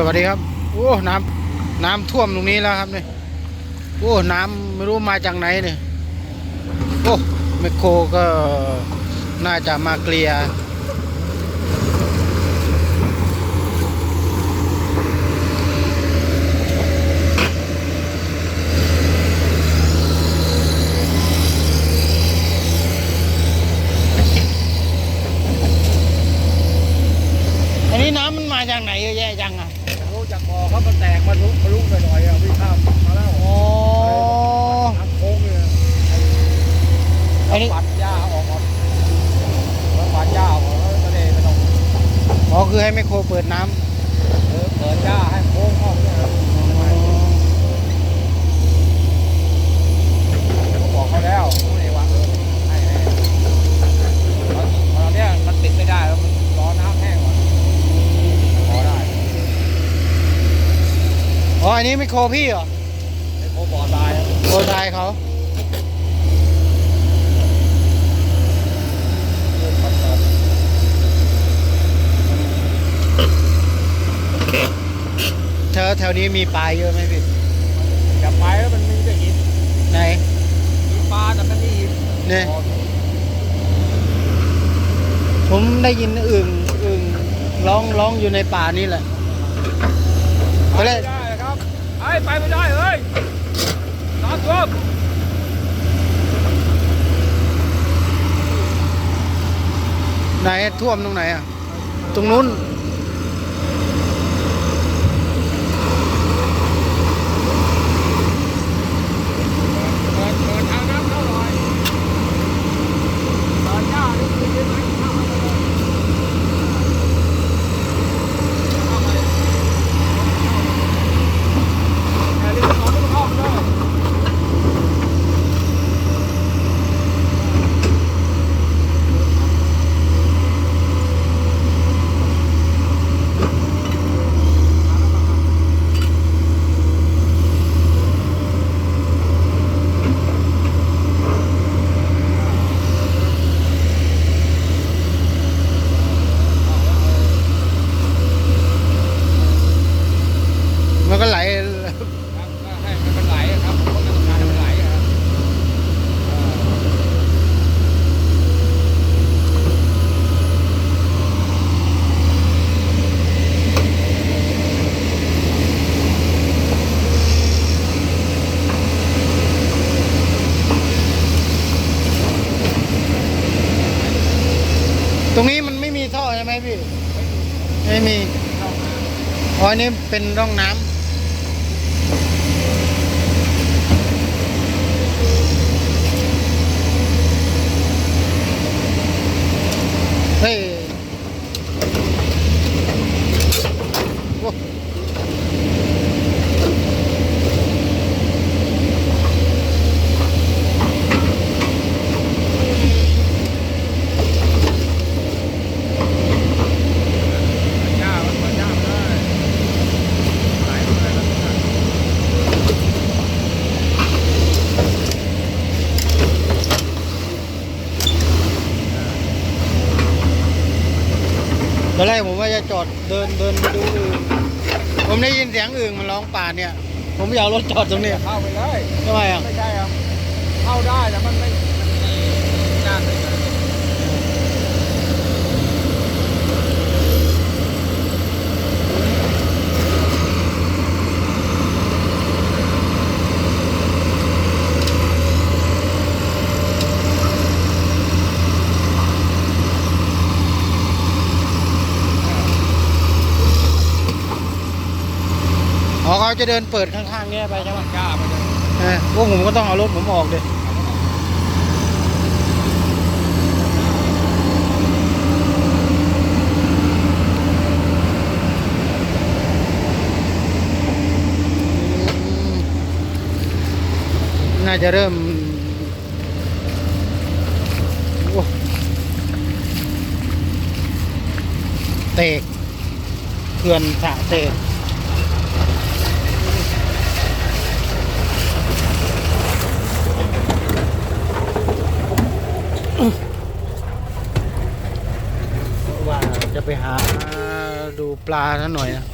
สวัสดีครับ โอ้น้ำน้ำท่วมตรงนี้แล้วครับเนี่ยโอ้น้ำไม่รู้มาจากไหนเนี่ยโอ้แมคโครก็น่าจะมาเกลียร์อันนี้น้ำมันมาจากไหนเยอะแยะจังอะ รู้จากบ่อเขามันแตกมาลุกมาลุกหน่อยๆอะวิ่งข้ามมาแล้ว อ๋อ น้ำโค้งเลย อันนี้ปัดหญ้าออกหมดแล้วปัดหญ้าออกแล้วก็เลยไม่ต้องอ๋อคือให้แมคโครเปิดน้ำเออเปิดหญ้าให้โค้งออกเนี่ยเขาบอกเขาแล้วไม่ได้ว่าเออให้ให้ตอนตอนเนี้ยมันติดไม่ได้แล้วมันรอน้ำแห้งก่อนพอได้อ๋ออันนี้ไม่โครพี่เหรอไอ้โคบ่อตายอะโครทายเขา เริ่มปัดต่อ แถวแถวนี้มีปลาเยอะไหมพี่อย่าไปแล้วมันมีแต่หินไหนมีปลาแต่มันมีหินเนี่ย ผมได้ยินอึ่งอึ่งร้องร้องอยู่ในป่านี่แหละไปไปไม่เลยได้ครับไอ้ไปไม่ได้เฮ้ยน้ำท่วมไหนท่วมตรงไหนอะ ตรงนู้น เปิดเปิดทางน้ำเข้าหน่อยเปิดหญ้านี่คือไหมเข้ามาเลยเข้ามาเลยแค่นี้ก็ต้องเข้ามาเลย มันก็ไหล ครับก็ให้มันไหลอะครับผมก็ต้องการให้มันไหลอะครับเออ ตรงนี้มันไม่มีท่อใช่ไหม พี่ไม่มีอ๋ออันนี้เป็นร่องน้ำเฮ้ยโอ้ หญ้ามันเปิดหญ้ามาเลยไหลมาเลยแล้วก็ ตอนแรกผมว่าจะจอดเดินเดินไปดูอึ่งผมได้ยินเสียงอึ่งมันร้องป่าเนี่ย ผมอยากเอารถจอดตรงเนี้ยเข้าไปเลยทำไมอะไม่ใช่ครับเข้าได้แต่มันไม่มันมียากเลยนะ อ๋อเขา จะเดินเปิดข้างๆเนี้ยไปใช่ไหมยากไปเลยเออพวกผมก็ต้องเอารถผมออกเลยน่าจะเริ่มโอ้เตกเขื่อนสะเตก ว่า จะไปหาดูปลาซะหน่อยนะ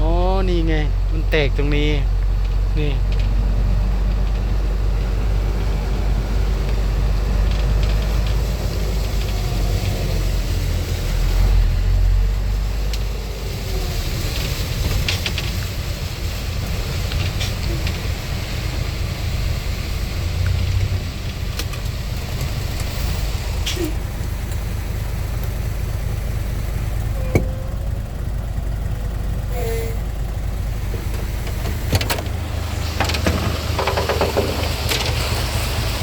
อ๋อ นี่ไง มันแตกตรงนี้ นี่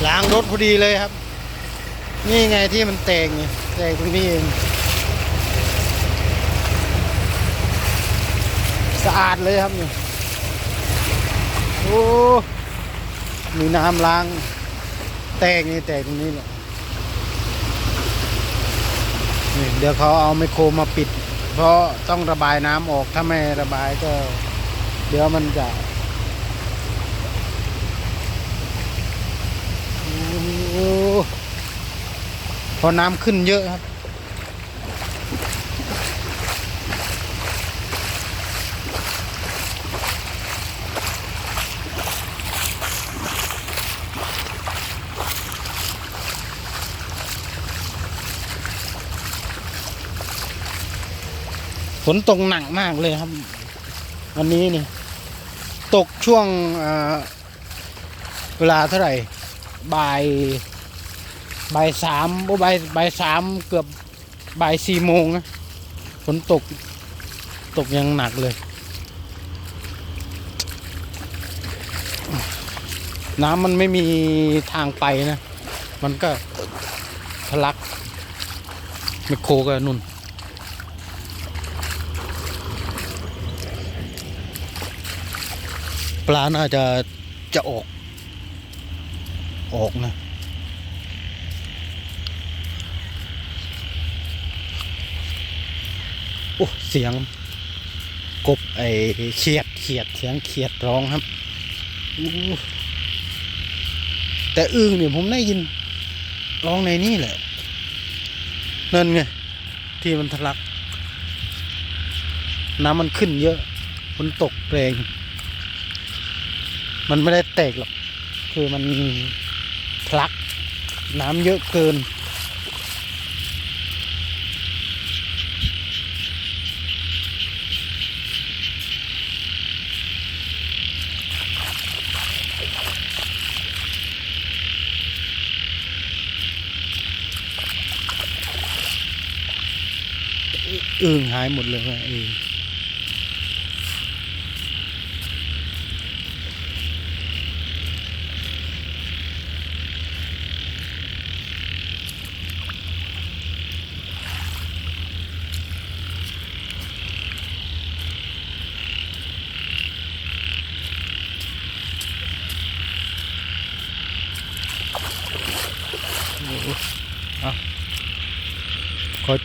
ล้างรถพอดีเลยครับ นี่ไงที่มันแตกไงแตกตรงนี้เองสะอาดเลยครับนี่โอ้มีน้ำล้าง แตกนี่แตกตรงนี้แหละนี่เดี๋ยวเขาเอาไมโครมาปิด เพราะต้องระบายน้ำออกถ้าไม่ระบายก็ เดี๋ยวมันจะ โอ้ พอน้ำขึ้นเยอะครับ ฝนตกหนักมากเลยครับ วันนี้นี่ ตกช่วงเอ่อเวลาเท่าไหร่ บ่ายบ่ายสามโอ้บ่ายบ่ายสามเกือบบ่ายสี่โมงนะฝนตกตกยังหนักเลย น้ำมันไม่มีทางไปนะ มันก็ทะลักไมโครก็นุ่นปลาน่าจะจะออก ออกนะโอ้เสียงกบไอเขียดเขียดเสียงเขียดร้องครับแต่อึ้งเนี่ยผมได้ยินร้องในนี่แหละนั่นไงที่มันทะลัก น้ำมันขึ้นเยอะมันตกแรง มันไม่ได้แตกหรอก คือมัน ลัก น้ำเยอะเกิน อึ่งหายหมดเลยว่ะเออ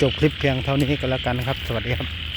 จบคลิปเพียงเท่านี้ก็แล้วกันนะครับ สวัสดีครับ